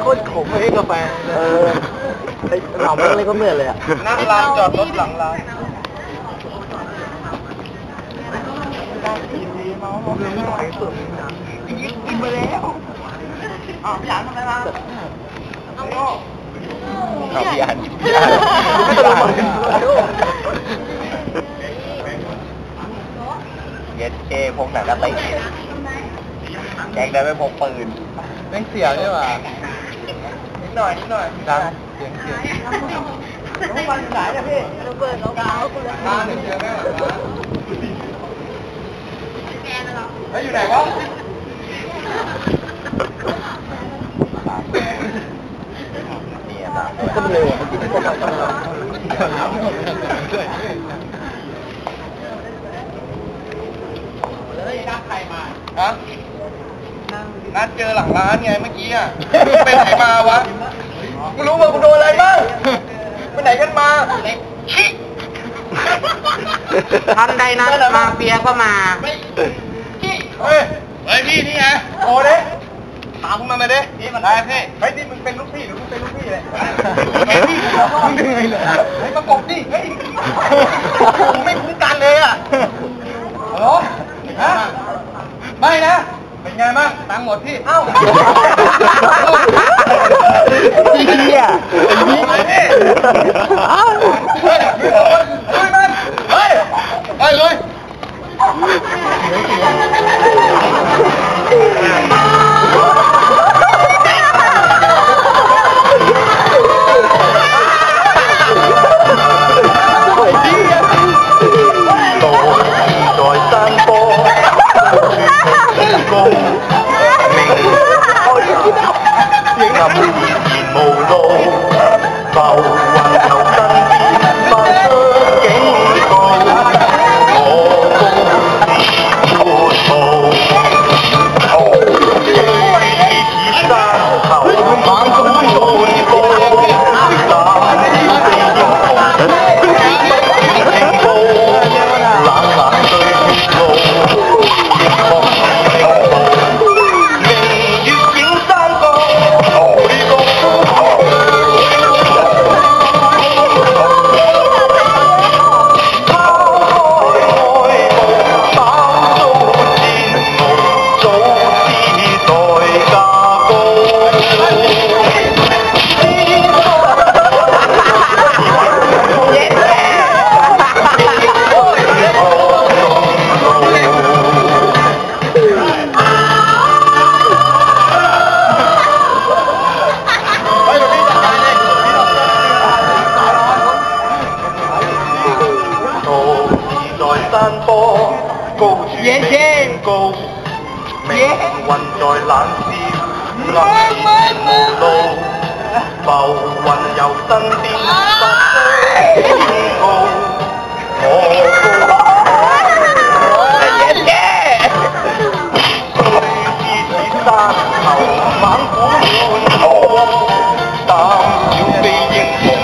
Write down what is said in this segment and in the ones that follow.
โคตรขมไอ้กาแฟเออไอ้เหล่ามันอะไรก็เหมือนเลยอะนั่งลานจอดรถหลังร้านผมยังไม่ไหวสุดนะกินไปแล้วอ้าวพี่อันทำอะไรมาเอาพี่อันไม่ตลกเย็ดเอพกหนังกระติก แกงได้ไม่พกปืนไม่เสียงใช่ป่ะนิดหน่อยนิดหน่อยดังเสียงเสียงน้องวันสายนะพี่ระเบิดรองเท้าคุณเลยร้านหนึ่งเจอแม่แกนะเหรอเฮ้ยอยู่ไหนวะนี่อะก็เร็วอะเมื่อกี้ที่ผมทำกันแล้วเลยนัดใครมาฮะ นัดเจอหลังร้านไงเมื่อกี้อะไปไหนมาวะมึงรู้ว่ากูโดนอะไรบ้างไปไหนกันมาชิทันใดนั้นมาเฟียก็มาชิเฮ้ยเฮ้ยพี่นี่ไงโอ้เด้ตามมึงมาเลยเด้นี่มันได้พี่เฮ้ยนี่มึงเป็นลูกพี่หรือมึงเป็นลูกพี่เลยเฮ้ยพี่มึงเหนื่อยเลยเฮ้ยประกบดิเฮ้ยมึงไม่คุ้มกันเลยอะฮัลโหลฮะไม่นะ เป็นไงบ้างตังค์ หมดพี่ เอ้า 雲在冷笑，暗夜無路，浮雲由身邊不須宣告。我高。山頭猛虎亂舞，膽小飛鷹。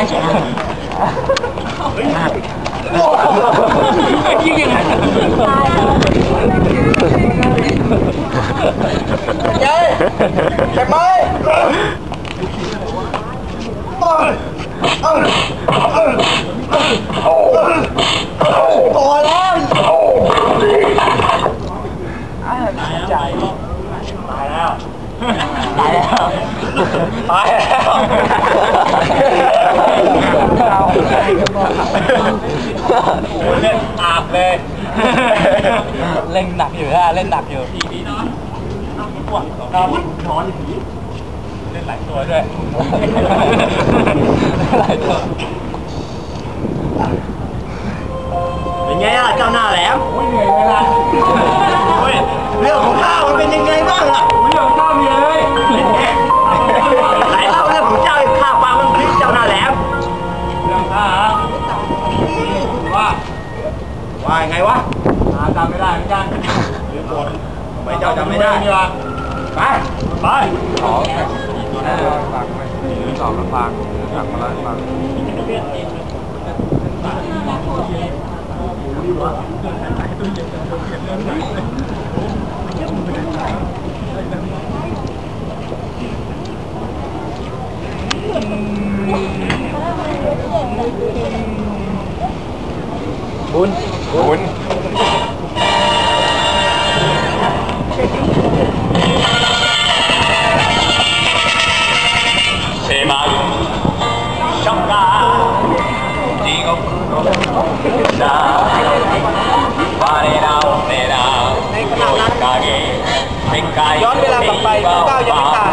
ยังไม่ตายใช่ไหมยิงยังไง เย้เจ็บไหม พอแล้ว ตายแล้ว ตายแล้วตายแล้ว เล่นอาบเลย เล่นหนักอยู่ฮะเล่นหนักอยู่พี่พี่นอนนอนนอนอย่างนี้เล่นหลายตัวด้วยหลายตัวเป็นไงอะเจ้าหน้าแหลม หาจำไม่ได้เหมือนกันหรือบทไม่เจ้าจำไม่ได้ไปไปสองฟังไปสองฟังฟังมาแล้วฟังบุญบุญ ยย้อนเวลากลับไปพระเจ้ายังไม่ตาย